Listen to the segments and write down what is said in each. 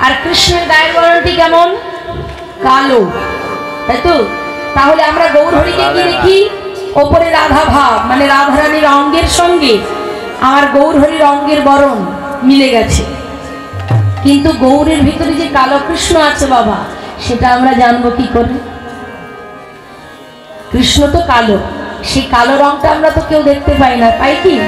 আর কৃষ্ণের গায়ের বর্ণটি কেমন? কালো। তাই তো? তাহলে আমরা গৌরহরিকে কি দেখি? ওপরে রাধা ভাব মানে রাধারানীর অঙ্গের সঙ্গে আমার গৌরহরির অঙ্গের বরণ মিলে গেছে। কিন্তু গৌরের ভিতরে যে কালো কৃষ্ণ আছে বাবা সেটা আমরা জানব কি করে? কৃষ্ণ তো কালো সেই কালো রংটা আমরা তো কেউ দেখতে পাই না পাই কি?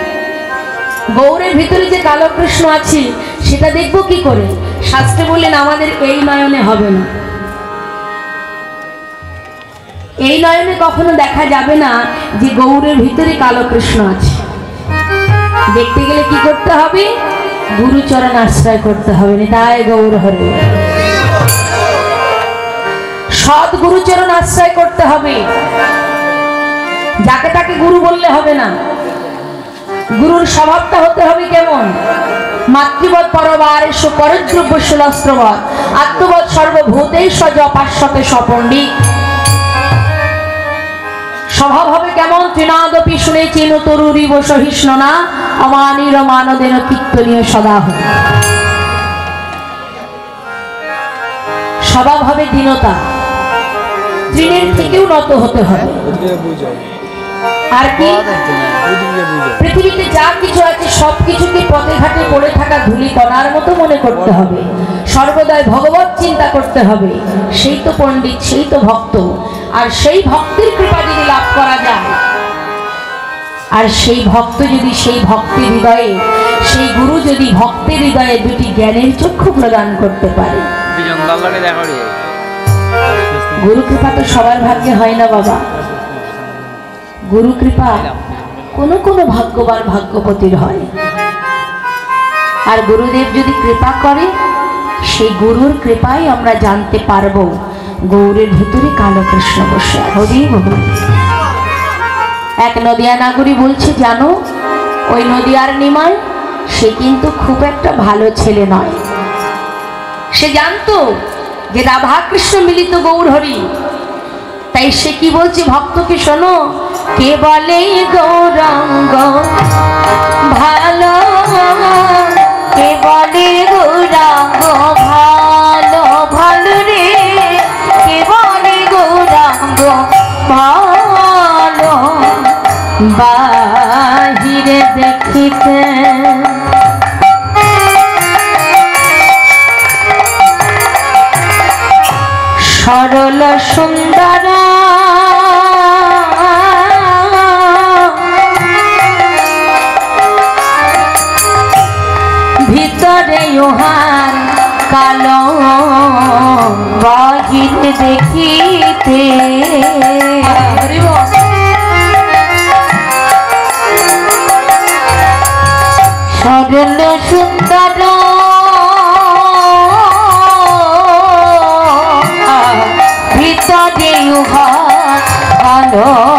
গৌরের ভিতরে যে কালো কৃষ্ণ আছে সেটা দেখব কি করে? শাস্ত্রে বললেন, আমাদের এই নয়নে হবে না। এই নয়নে কখনো দেখা যাবে না যে গৌরের ভিতরে কালো কৃষ্ণ আছে। দেখতে গেলে কি করতে হবে? গুরুচরণ আশ্রয় করতে হবে, নিতাই গৌর হরে। সৎ গুরুচরণ আশ্রয় করতে হবে। যাকে তাকে গুরু বললে হবে না। গুরুর স্বভাবটা হতে হবে কেমন? মাতৃবৎ পরবার এসো পরদ্রব্য সুলস্ত্রবৎ। আত্মবৎ সর্বভূতেই সজ পাশ্বতে সপণ্ডিত স্বভাব হবে কেমন তৃণাদপি শুনে চেন তরুরিব সহিষ্ণ না অমানির মানদেন কীর্তনীয় সদা হয় স্বভাব হবে দীনতা তৃণের থেকেও নত হতে হবে। আর কি? পৃথিবীতে যা কিছু আছে সব কিছুকে পথে ঘাটে পড়ে থাকা ধুলি কণার মতো মনে করতে হবে। সর্বদাই ভগবত চিন্তা করতে হবে। সেই তো পণ্ডিত সেই তো ভক্ত। আর সেই ভক্তির কৃপা যদি লাভ করা যায় আর সেই ভক্ত যদি সেই ভক্তের হৃদয়ে সেই গুরু যদি ভক্তের হৃদয়ে দুটি জ্ঞানের চক্ষু প্রদান করতে পারে। গুরু কৃপা তো সবার ভাগ্যে হয় না বাবা। গুরু কৃপা কোন কোনো ভাগ্যবান ভাগ্যপতির হয়। আর গুরুদেব যদি কৃপা করে, সেই গুরুর কৃপায় আমরা জানতে পারব গৌরের ভিতরে কালো কৃষ্ণ বসে হরি বহু এক নদিয়া নাগরী বলছে, জানো, ওই নদিয়ার নিমাই, সে কিন্তু খুব একটা ভালো ছেলে নয়। সে জানতো যে রাধা কৃষ্ণ মিলিত গৌর হরি। তাই সে কি বলছে, ভক্তকে শোনো কে বলে গৌরাঙ্গ ভালো। কে বলে গৌরাঙ্গ ভালো ভালো রে। কে বলে গৌরাঙ্গ ভালো। বাহিরে দেখিতে সরল সুন্দর ভিতরে ইহার কালো বাহির দেখিতে। সরল সুন্দর। ভিতরে উহার আলো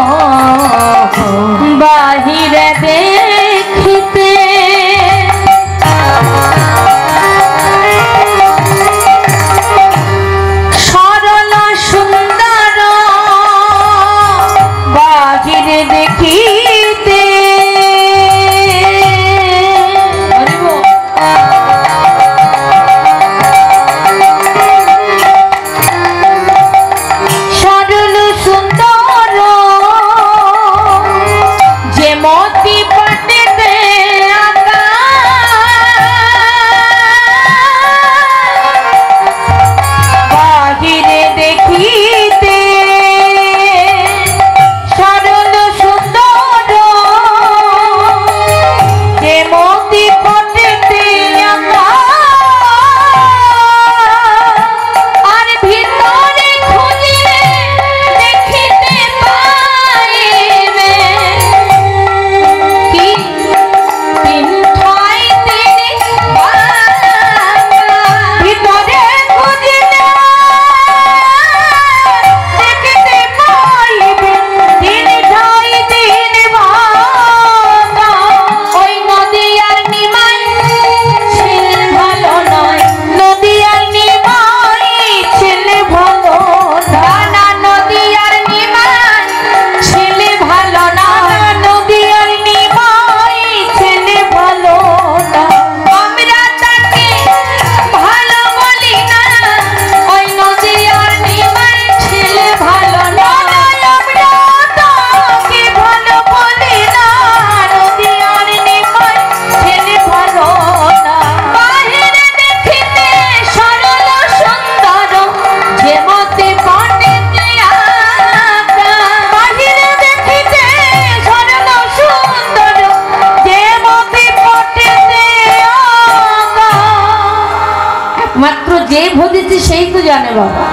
বাবা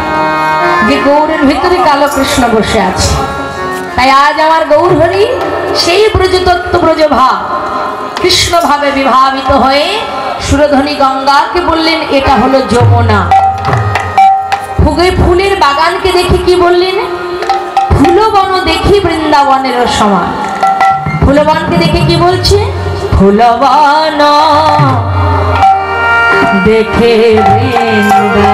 যে গৌরের ভিতরে কালো কৃষ্ণ বসে আছে। তাই আজ আমার গৌর হরি সেই ব্রজতত্ত্ব ব্রজ ভাব কৃষ্ণ ভাবে বিভাবিত হয়ে গঙ্গাকে বললেন, এটা হলো যমুনা। ফুগে ফুলের বাগানকে দেখে কি বললেন? ফুলবন দেখি সমান। ফুলবনকে দেখে কি বলছে? ফুলবন দেখে বৃন্দা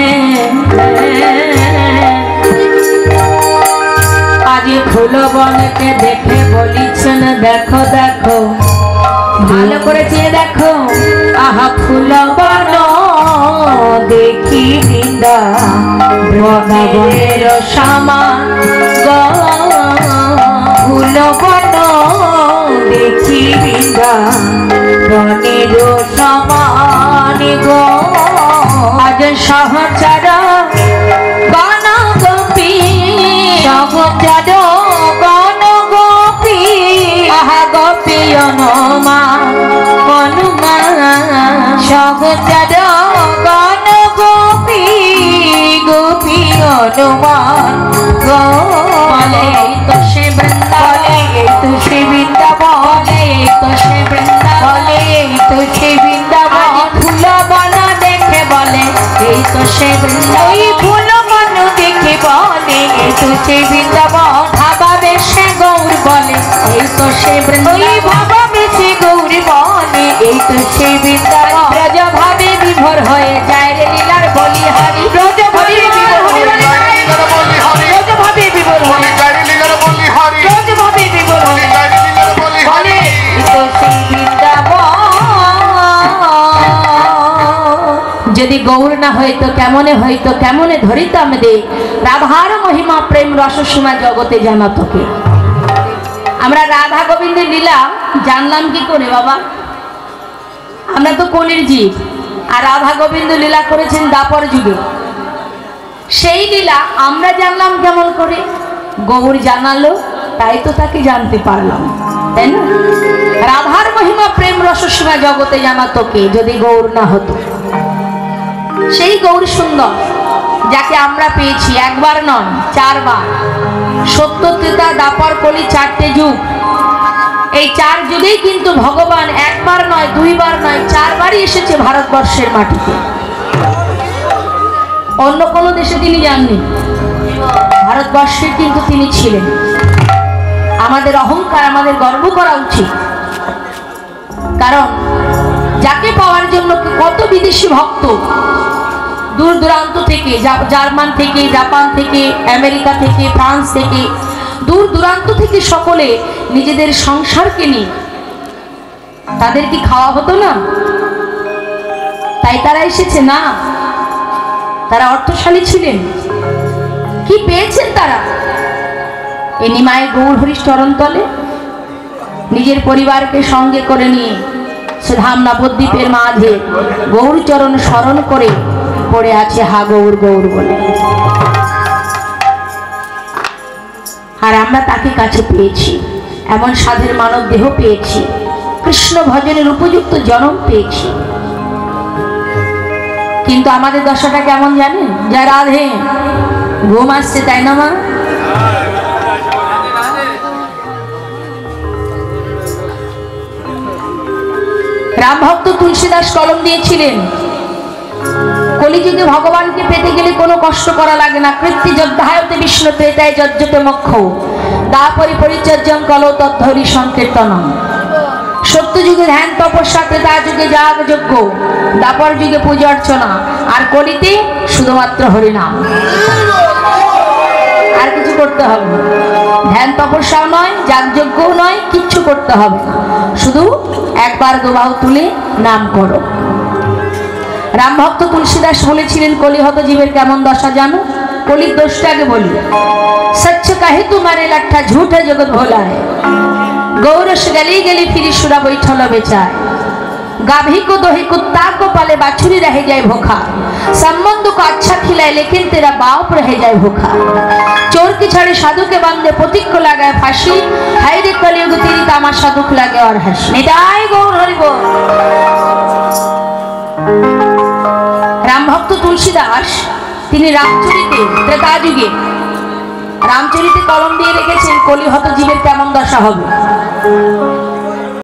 আজ ফুলবনকে দেখে বলিছেন, দেখো দেখো, ভালো করে চেয়ে দেখো, আহা ফুলবন দেখি বৃন্দা বনের সমান ফুলবন দেখি বৃন্দা বনের সমান গো, আজ সহচার অনুমান বলে বৃন্দাবনে তো সে বৃন্দাবনে ফুল বন দেখে এই তো সে বৃন্দাবন ফুল বন দেখে বলে। এই তো সে বৃন্দাবন বলে। এই তো সে বৃন্দাবন ভাবা বেশে গৌর বলে। এই না হইতো কেমনে হইতো কেমনে ধরিতাম দে রাধার মহিমা, প্রেম রসসীমা জগতে জানা তোকে। আমরা রাধা গোবিন্দের লীলা জানলাম কি করে বাবা? আমরা তো কলির জীব, আর রাধা গোবিন্দ লীলা করেছেন দাপর যুগে। সেই লীলা আমরা জানলাম কেমন করে? গৌর জানালো, তাই তো তাকে জানতে পারলাম, তাই না? রাধার মহিমা, প্রেম রসসীমা জগতে জানা তোকে, যদি গৌর না হতো। সেই গৌর সুন্দর, যাকে আমরা পেয়েছি একবার নয়, চারবার। সত্য ত্রেতা দাপর কলি চারটে যুগ। এই চার যুগেই কিন্তু ভগবান একবার নয়, দুইবার নয়, চারবারই এসেছে ভারতবর্ষের মাটিতে। অন্য কোনো দেশে তিনি যাননি। ভারতবর্ষে কিন্তু তিনি ছিলেন। আমাদের অহংকার, আমাদের গর্ব করা উচিত। কারণ যাকে পাওয়ার জন্য কত বিদেশি ভক্ত দূর দূরান্ত থেকে জার্মান থেকে, জাপান থেকে, আমেরিকা থেকে, ফ্রান্স থেকে, দূর দূরান্ত থেকে সকলে নিজেদের সংসারকে নিয়ে তাদের কি খাওয়া হতো না? তাই তারা এসেছে না? তারা অর্থশালী ছিলেন। কি পেয়েছেন তারা? নিমায় গৌর হরিশ তলে নিজের পরিবারকে সঙ্গে করে নিয়ে সে ধাম নবদ্বীপের মাঝে গৌরচরণ স্মরণ করে পড়ে আছে হা গৌর গৌর বলে আর আমরা তাকে কাছে পেয়েছি, এমন সাধের মানব দেহ পেয়েছি, কৃষ্ণ ভজনের উপযুক্ত জনম পেয়েছি। কিন্তু আমাদের দশাটা কেমন জানেন? যা রাধে। ঘুম আসছে, তাই না মা? রাম ভক্ত তুলসীদাস কলম দিয়েছিলেন। কলিযুগে ভগবানকে পেতে গেলে কোনো কষ্ট করা লাগে না, কৃত্তি যোদ্ধায়তে বিষ্ণু পেতায় যজ্জতে মক্ষ। দাপরি পরিচর্যম কল তদ্ধরি সংকীর্তনম। সত্য যুগে ধ্যান তপস্যা ত্রেতা যুগে যাগ যজ্ঞ দাপর যুগে পূজা অর্চনা, আর কলিতে শুধুমাত্র হরিনাম। আর কিছু করতে হবে। ধ্যান তপস্যাও নয় যাগযজ্ঞও নয়, কিচ্ছু করতে হবে শুধু একবার দুবাহু তুলে নাম করো। রামভক্ত তুলসীদাস বলেছিলেন কলিহত জীবের কেমন দশা জানো কলির দোষটা আগে বলি সচ্চ কাহে তোমারে লাঠা ঝুঠ है জগৎ ভোলা है गौरस गली गली फिरी सुरा बैठल बेचाए गाभी को दोही कुत्ता को पाले बाछुरी रह जाए भूखा संबंध को अच्छा खिलाए लेकिन तेरा बाप रह जाए भूखा चोर की छड़े साधु के बंदे पुतिक को लगाए फांसी हाय रे कलयुग तेरी तामाशा दुख लगे और हंसी निदाय गौर हरि बोल তুলসী দাস তিনি রামচরিতে ত্রেতা যুগে রামচরিতে কলম দিয়ে রেখেছেন, কলিহত জীবের কেমন দশা হবে?